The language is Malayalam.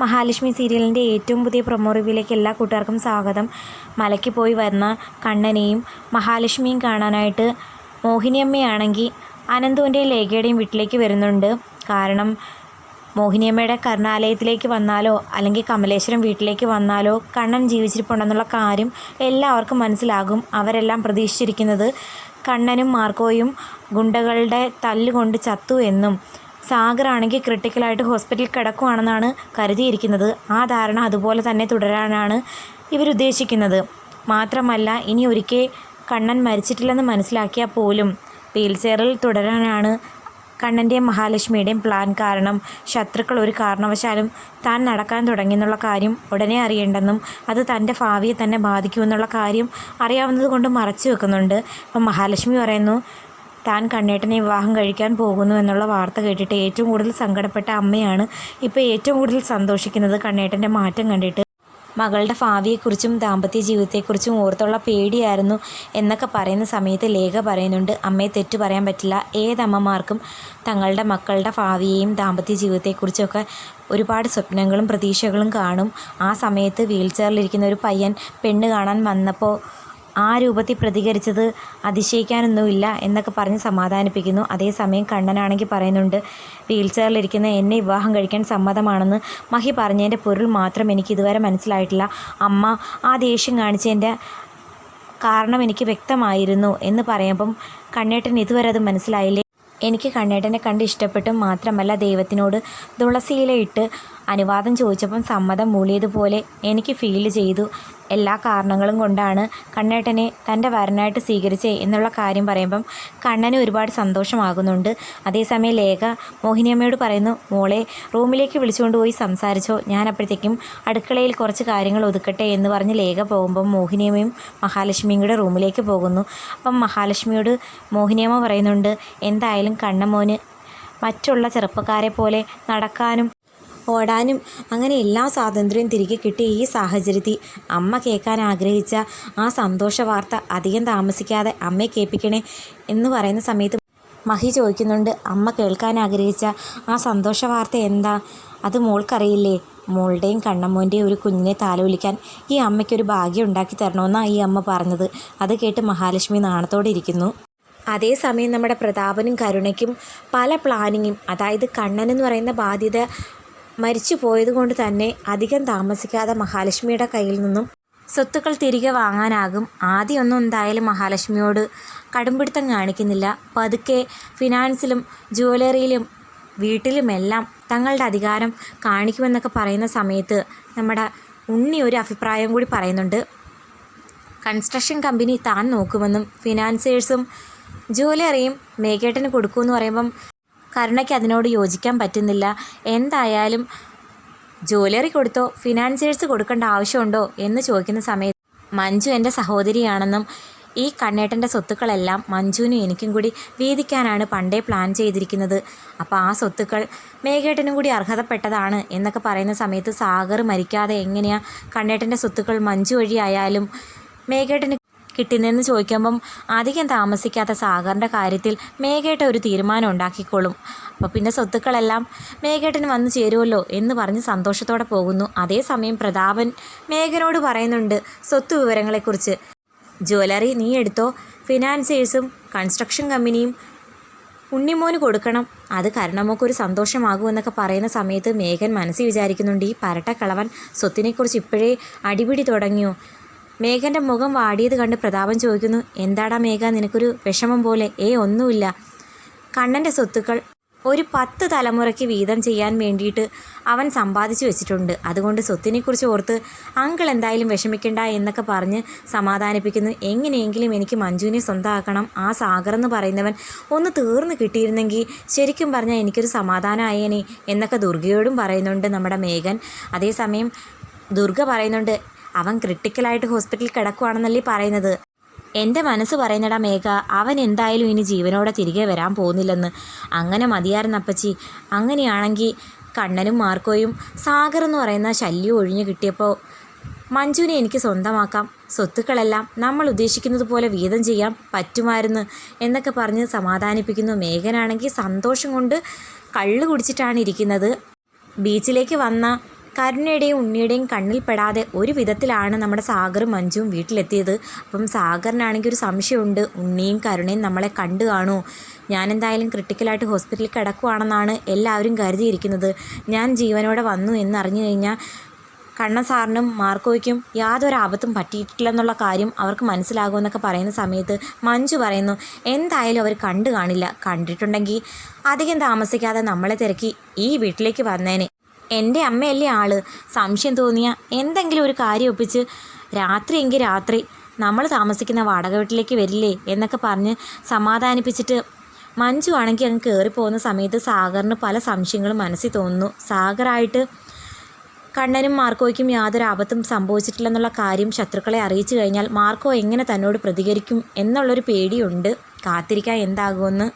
മഹാലക്ഷ്മി സീരിയലിന്റെ ഏറ്റവും പുതിയ പ്രൊമോ റിവ്യൂയിലേക്ക് എല്ലാ കൂട്ടുകാർക്കും സ്വാഗതം. മലയ്ക്ക് പോയി വന്ന കണ്ണനെയും മഹാലക്ഷ്മിയും കാണാനായിട്ട് മോഹിനിയമ്മയാണെങ്കിൽ അനന്തുവിന്റെയും ലേഖയുടെയും വീട്ടിലേക്ക് വരുന്നുണ്ട്. കാരണം മോഹിനിയമ്മയുടെ കരുണാലയത്തിലേക്ക് വന്നാലോ അല്ലെങ്കിൽ കമലേശ്വരം വീട്ടിലേക്ക് വന്നാലോ കണ്ണൻ ജീവിച്ചിരിപ്പുണ്ടെന്നുള്ള കാര്യം എല്ലാവർക്കും മനസ്സിലാകും. അവരെല്ലാം പ്രതീക്ഷിച്ചിരിക്കുന്നത് കണ്ണനും മാർക്കോയും ഗുണ്ടകളുടെ തല്ലുകൊണ്ട് ചത്തു എന്നും. സാഗറാണെങ്കിൽ ക്രിട്ടിക്കലായിട്ട് ഹോസ്പിറ്റലിൽ കിടക്കുവാണെന്നാണ് കരുതിയിരിക്കുന്നത്. ആ ധാരണ അതുപോലെ തന്നെ തുടരാനാണ് ഇവരുദ്ദേശിക്കുന്നത്. മാത്രമല്ല ഇനി ഒരിക്കൽ കണ്ണൻ മരിച്ചിട്ടില്ലെന്ന് മനസ്സിലാക്കിയാൽ പോലും വീൽ ചെയറിൽ തുടരാനാണ് കണ്ണന്റെയും മഹാലക്ഷ്മിയുടെയും പ്ലാൻ. കാരണം ശത്രുക്കൾ ഒരു കാരണവശാലും താൻ നടക്കാൻ തുടങ്ങിയെന്നുള്ള കാര്യം ഉടനെ അറിയേണ്ടെന്നും അത് തന്റെ ഭാവിയെ തന്നെ ബാധിക്കുമെന്നുള്ള കാര്യം അറിയാവുന്നത് കൊണ്ട് മറച്ചു വെക്കുന്നുണ്ട്. അപ്പം മഹാലക്ഷ്മി പറയുന്നു താൻ കണ്ണേട്ടനെ വിവാഹം കഴിക്കാൻ പോകുന്നു എന്നുള്ള വാർത്ത കേട്ടിട്ട് ഏറ്റവും കൂടുതൽ സങ്കടപ്പെട്ട അമ്മയാണ് ഇപ്പോൾ ഏറ്റവും കൂടുതൽ സന്തോഷിക്കുന്നത് കണ്ണേട്ടന്റെ മാറ്റം കണ്ടിട്ട്. മകളുടെ ഭാവിയെക്കുറിച്ചും ദാമ്പത്യ ജീവിതത്തെക്കുറിച്ചും ഓർത്തുള്ള പേടിയായിരുന്നു എന്നൊക്കെ പറയുന്ന സമയത്ത് ലേഖ പറയുന്നുണ്ട് അമ്മയെ തെറ്റു പറയാൻ പറ്റില്ല. ഏതമ്മമാർക്കും തങ്ങളുടെ മക്കളുടെ ഭാവിയെയും ദാമ്പത്യ ജീവിതത്തെക്കുറിച്ചൊക്കെ ഒരുപാട് സ്വപ്നങ്ങളും പ്രതീക്ഷകളും കാണും. ആ സമയത്ത് വീൽ ചെയറിലിരിക്കുന്ന ഒരു പയ്യൻ പെണ്ണ് കാണാൻ വന്നപ്പോൾ ആ രൂപത്തിൽ പ്രതികരിച്ചത് അതിശയിക്കാനൊന്നുമില്ല എന്നൊക്കെ പറഞ്ഞ് സമാധാനിപ്പിക്കുന്നു. അതേസമയം കണ്ണനാണെങ്കിൽ പറയുന്നുണ്ട് വീൽ ചെയറിലിരിക്കുന്ന എന്നെ വിവാഹം കഴിക്കാൻ സമ്മതമാണെന്ന് മഹി പറഞ്ഞതിന്റെ പൊരുൾ മാത്രം എനിക്ക് ഇതുവരെ മനസ്സിലായിട്ടില്ല. അമ്മ ആ ദേഷ്യം കാണിച്ചതിന്റെ കാരണം എനിക്ക് വ്യക്തമായിരുന്നു എന്ന് പറയുമ്പം കണ്ണേട്ടൻ ഇതുവരെ അത് മനസ്സിലായില്ലേ? എനിക്ക് കണ്ണേട്ടനെ കണ്ട് ഇഷ്ടപ്പെട്ടും മാത്രമല്ല ദൈവത്തിനോട് തുളസിയിലയിട്ട് അനുവാദം ചോദിച്ചപ്പം സമ്മതം മൂളിയതുപോലെ എനിക്ക് ഫീൽ ചെയ്തു. എല്ലാ കാരണങ്ങളും കൊണ്ടാണ് കണ്ണേട്ടനെ തന്റെ വരനായിട്ട് സ്വീകരിച്ചേ എന്നുള്ള കാര്യം പറയുമ്പം കണ്ണന് ഒരുപാട് സന്തോഷമാകുന്നുണ്ട്. അതേസമയം ലേഖ മോഹിനിയമ്മയോട് പറയുന്നു മോളെ റൂമിലേക്ക് വിളിച്ചുകൊണ്ട് പോയി സംസാരിച്ചോ. ഞാൻ അപ്പോഴത്തേക്കും അടുക്കളയിൽ കുറച്ച് കാര്യങ്ങൾ ഒതുക്കട്ടെ എന്ന് പറഞ്ഞ് ലേഖ പോകുമ്പം മോഹിനിയമ്മയും മഹാലക്ഷ്മിയും കൂടെ റൂമിലേക്ക് പോകുന്നു. അപ്പം മഹാലക്ഷ്മിയോട് മോഹിനിയമ്മ പറയുന്നുണ്ട് എന്തായാലും കണ്ണമോന് മറ്റുള്ള ചെറുപ്പക്കാരെ പോലെ നടക്കാനും ഓടാനും അങ്ങനെ എല്ലാ സ്വാതന്ത്ര്യവും തിരികെ കിട്ടിയ ഈ സാഹചര്യത്തിൽ അമ്മ കേൾക്കാൻ ആഗ്രഹിച്ച ആ സന്തോഷ വാർത്ത അധികം താമസിക്കാതെ അമ്മയെ കേൾപ്പിക്കണേ എന്ന് പറയുന്ന സമയത്ത് മഹി ചോദിക്കുന്നുണ്ട് അമ്മ കേൾക്കാൻ ആഗ്രഹിച്ച ആ സന്തോഷ വാർത്ത എന്താ? അത് മോൾക്കറിയില്ലേ? മോളുടെയും കണ്ണമ്മോന്റെയും ഒരു കുഞ്ഞിനെ താലോലിക്കാൻ ഈ അമ്മയ്ക്കൊരു ഭാഗ്യം ഉണ്ടാക്കി തരണമെന്നാണ് ഈ അമ്മ പറഞ്ഞത്. അത് കേട്ട് മഹാലക്ഷ്മി നാണത്തോടെ ഇരിക്കുന്നു. അതേസമയം നമ്മുടെ പ്രതാപനും കരുണയ്ക്കും പല പ്ലാനിങ്ങും അതായത് കണ്ണൻ എന്ന് പറയുന്ന ബാധ്യത മരിച്ചു പോയതുകൊണ്ട് തന്നെ അധികം താമസിക്കാതെ മഹാലക്ഷ്മിയുടെ കയ്യിൽ നിന്നും സ്വത്തുക്കൾ തിരികെ വാങ്ങാനാകും. ആദ്യമൊന്നും എന്തായാലും മഹാലക്ഷ്മിയോട് കടുംപിടുത്തം കാണിക്കുന്നില്ല. പതുക്കെ ഫിനാൻസിലും ജുവലറിയിലും വീട്ടിലുമെല്ലാം തങ്ങളുടെ അധികാരം കാണിക്കുമെന്നൊക്കെ പറയുന്ന സമയത്ത് നമ്മുടെ ഉണ്ണി ഒരു അഭിപ്രായം കൂടി പറയുന്നുണ്ട്. കൺസ്ട്രക്ഷൻ കമ്പനി താൻ നോക്കുമെന്നും ഫിനാൻസേഴ്സും ജുവലറിയും മേഘേട്ടന് കൊടുക്കുമെന്ന് പറയുമ്പം കരുണയ്ക്ക് അതിനോട് യോജിക്കാൻ പറ്റുന്നില്ല. എന്തായാലും ജ്വല്ലറി കൊടുത്തോ ഫിനാൻസേഴ്സ് കൊടുക്കേണ്ട ആവശ്യമുണ്ടോ എന്ന് ചോദിക്കുന്ന സമയത്ത് മഞ്ജു എന്റെ സഹോദരിയാണെന്നും ഈ കണ്ണേട്ടന്റെ സ്വത്തുക്കളെല്ലാം മഞ്ജുവിനും എനിക്കും കൂടി വീതിക്കാനാണ് പണ്ടേ പ്ലാൻ ചെയ്തിരിക്കുന്നത്. അപ്പോൾ ആ സ്വത്തുക്കൾ മേഘേട്ടനും കൂടി അർഹതപ്പെട്ടതാണ് എന്നൊക്കെ പറയുന്ന സമയത്ത് സാഗർ മരിക്കാതെ എങ്ങനെയാണ് കണ്ണേട്ടന്റെ സ്വത്തുക്കൾ മഞ്ജു വഴിയായാലും മേഘേട്ടന് കിട്ടുന്നതെന്ന് ചോദിക്കുമ്പം അധികം താമസിക്കാത്ത സാഗറിന്റെ കാര്യത്തിൽ മേഘേട്ട ഒരു തീരുമാനം ഉണ്ടാക്കിക്കോളും. അപ്പോൾ പിന്നെ സ്വത്തുക്കളെല്ലാം മേഘേട്ടന് വന്നു ചേരുമല്ലോ എന്ന് പറഞ്ഞ് സന്തോഷത്തോടെ പോകുന്നു. അതേസമയം പ്രതാപൻ മേഘനോട് പറയുന്നുണ്ട് സ്വത്ത് വിവരങ്ങളെക്കുറിച്ച്. ജ്വല്ലറി നീ എടുത്തോ? ഫിനാൻസേഴ്സും കൺസ്ട്രക്ഷൻ കമ്പനിയും ഉണ്ണിമോന് കൊടുക്കണം. അത് കരുണമ്മക്കൊരു സന്തോഷമാകുമെന്നൊക്കെ പറയുന്ന സമയത്ത് മേഘൻ മനസ്സിൽ വിചാരിക്കുന്നുണ്ട് ഈ പരട്ടക്കളവൻ സ്വത്തിനെക്കുറിച്ച് ഇപ്പോഴേ അടിപിടി തുടങ്ങിയോ? മേഘന്റെ മുഖം വാടിയത് കണ്ട് പ്രതാപം ചോദിക്കുന്നു എന്താടാ മേഘ നിനക്കൊരു വിഷമം പോലെ? ഏ ഒന്നുമില്ല. കണ്ണന്റെ സ്വത്തുക്കൾ ഒരു പത്ത് തലമുറയ്ക്ക് വീതം ചെയ്യാൻ വേണ്ടിയിട്ട് അവൻ സമ്പാദിച്ചു വെച്ചിട്ടുണ്ട്. അതുകൊണ്ട് സ്വത്തിനെക്കുറിച്ച് ഓർത്ത് അങ്കിൾ എന്തായാലും വിഷമിക്കണ്ട എന്നൊക്കെ പറഞ്ഞ് സമാധാനിപ്പിക്കുന്നു. എങ്ങനെയെങ്കിലും എനിക്ക് മഞ്ജുവിനെ സ്വന്തമാക്കണം. ആ സാഗർ എന്ന് പറയുന്നവൻ ഒന്ന് തീർന്നു കിട്ടിയിരുന്നെങ്കിൽ ശരിക്കും പറഞ്ഞാൽ എനിക്കൊരു സമാധാനമായേനെ എന്നൊക്കെ ദുർഗയോടും പറയുന്നുണ്ട് നമ്മുടെ മേഘൻ. അതേസമയം ദുർഗ പറയുന്നുണ്ട് അവൻ ക്രിട്ടിക്കലായിട്ട് ഹോസ്പിറ്റലിൽ കിടക്കുവാണെന്നല്ലേ പറയുന്നത്. എന്റെ മനസ്സ് പറയുന്നടാ മേഘ അവൻ എന്തായാലും ഇനി ജീവനോടെ തിരികെ വരാൻ പോകുന്നില്ലെന്ന്. അങ്ങനെ മതിയായിരുന്നു അപ്പച്ചി. അങ്ങനെയാണെങ്കിൽ കണ്ണനും മാർക്കോയും സാഗർ എന്ന് പറയുന്ന ശല്യം ഒഴിഞ്ഞു കിട്ടിയപ്പോൾ മഞ്ജുവിനെ എനിക്ക് സ്വന്തമാക്കാം സ്വത്തുക്കളെല്ലാം നമ്മൾ ഉദ്ദേശിക്കുന്നത് പോലെ വീതം ചെയ്യാൻ പറ്റുമായിരുന്നു എന്നൊക്കെ പറഞ്ഞ് സമാധാനിപ്പിക്കുന്നു മേഘനാണെങ്കിൽ സന്തോഷം കൊണ്ട് കള്ളു കുടിച്ചിട്ടാണ് ഇരിക്കുന്നത്. ബീച്ചിലേക്ക് വന്ന കരുണയുടെയും ഉണ്ണിയുടെയും കണ്ണിൽപ്പെടാതെ ഒരു വിധത്തിലാണ് നമ്മുടെ സാഗറും മഞ്ജുവും വീട്ടിലെത്തിയത്. അപ്പം സാഗറിനാണെങ്കിൽ ഒരു സംശയമുണ്ട്. ഉണ്ണിയും കരുണയും നമ്മളെ കണ്ടു കാണുമോ ഞാൻ എന്തായാലും ക്രിട്ടിക്കലായിട്ട് ഹോസ്പിറ്റലിൽ കിടക്കുവാണെന്നാണ് എല്ലാവരും കരുതിയിരിക്കുന്നത്. ഞാൻ ജീവനോടെ വന്നു എന്നറിഞ്ഞു കഴിഞ്ഞാൽ കണ്ണൻ സാറിനും മാർക്കോയ്ക്കും യാതൊരു ആപത്തും പറ്റിയിട്ടില്ലെന്നുള്ള കാര്യം അവർക്ക് മനസ്സിലാകുമെന്നൊക്കെ പറയുന്ന സമയത്ത് മഞ്ജു പറയുന്നു എന്തായാലും അവർ കണ്ടു കാണില്ല. കണ്ടിട്ടുണ്ടെങ്കിൽ അധികം താമസിക്കാതെ നമ്മളെ തിരക്കി ഈ വീട്ടിലേക്ക് വന്നേനെ. എന്റെ അമ്മയല്ലേ ആൾ? സംശയം തോന്നിയ എന്തെങ്കിലും ഒരു കാര്യം ഒപ്പിച്ച് രാത്രിയെങ്കിൽ രാത്രി നമ്മൾ താമസിക്കുന്ന വാടക വീട്ടിലേക്ക് വരില്ലേ എന്നൊക്കെ പറഞ്ഞ് സമാധാനിപ്പിച്ചിട്ട് മഞ്ജു ആണെങ്കിൽ അങ്ങ് കയറിപ്പോകുന്ന സമയത്ത് സാഗറിന് പല സംശയങ്ങളും മനസ്സിൽ തോന്നുന്നു. സാഗറായിട്ട് കണ്ണനും മാർക്കോയ്ക്കും യാതൊരു ആപത്തും സംഭവിച്ചിട്ടില്ലെന്നുള്ള കാര്യം ശത്രുക്കളെ അറിയിച്ചു കഴിഞ്ഞാൽ മാർക്കോ എങ്ങനെ തന്നോട് പ്രതികരിക്കും എന്നുള്ളൊരു പേടിയുണ്ട്. കാത്തിരിക്കാൻ എന്താകുമെന്ന്